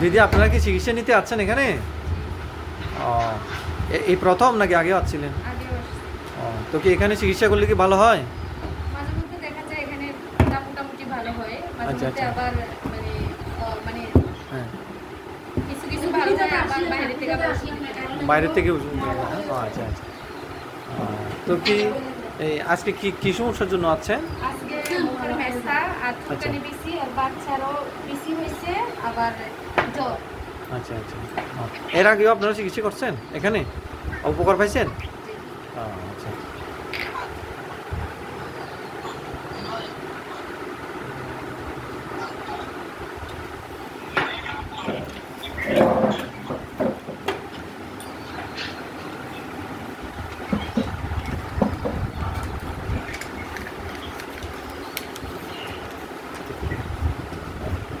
দিদি আপনারা কি চিকিৎসা নিতে আছেন এখানে? ও এই প্রথম নাকি আগেও আসছিলেন ও তো কি এখানে চিকিৎসা করলে কি ভালো হয়? আচ্ছা, আচ্ছা। বাইরে থেকে আচ্ছা আচ্ছা। তো কি এই আজকে কি কি সমস্যার জন্য আছে আজকে বেশি আর বাচ্চারও বেশি হয়েছে। আবার জ্বর। আচ্ছা আচ্ছা। এর আগেও আপনারা চিকিৎসা করছেন এখানে? উপকার পাইছেন? আচ্ছা।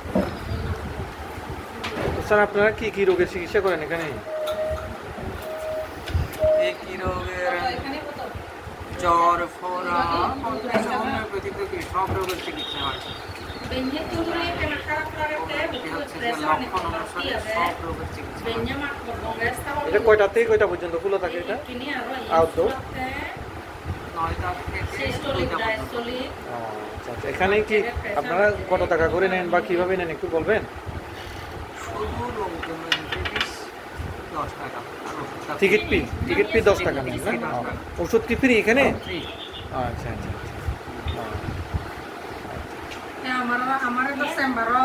তো স্যার আপনারা কি কি রোগের চিকিৎসা করেন এখানে? একই রোগের? জ্বর ফোড়া হোমিওপ্যাথি সব রোগের চিকিৎসা হয়। এটি কয়টা থেকে কয়টা পর্যন্ত? খোলা থাকে এটা? আচ্ছা আচ্ছা। এখানে কি আপনারা কত টাকা করে নেন বা কীভাবে নেন একটু বলবেন শুধু লোকজন ফিস দশ টাকা আর ওষুধটা টিকিট পি টিকিট পি দশ টাকা নেন না? ওষুধ কি ফ্রি এখানে? আচ্ছা আচ্ছা আচ্ছা। আমার আমার তো sembró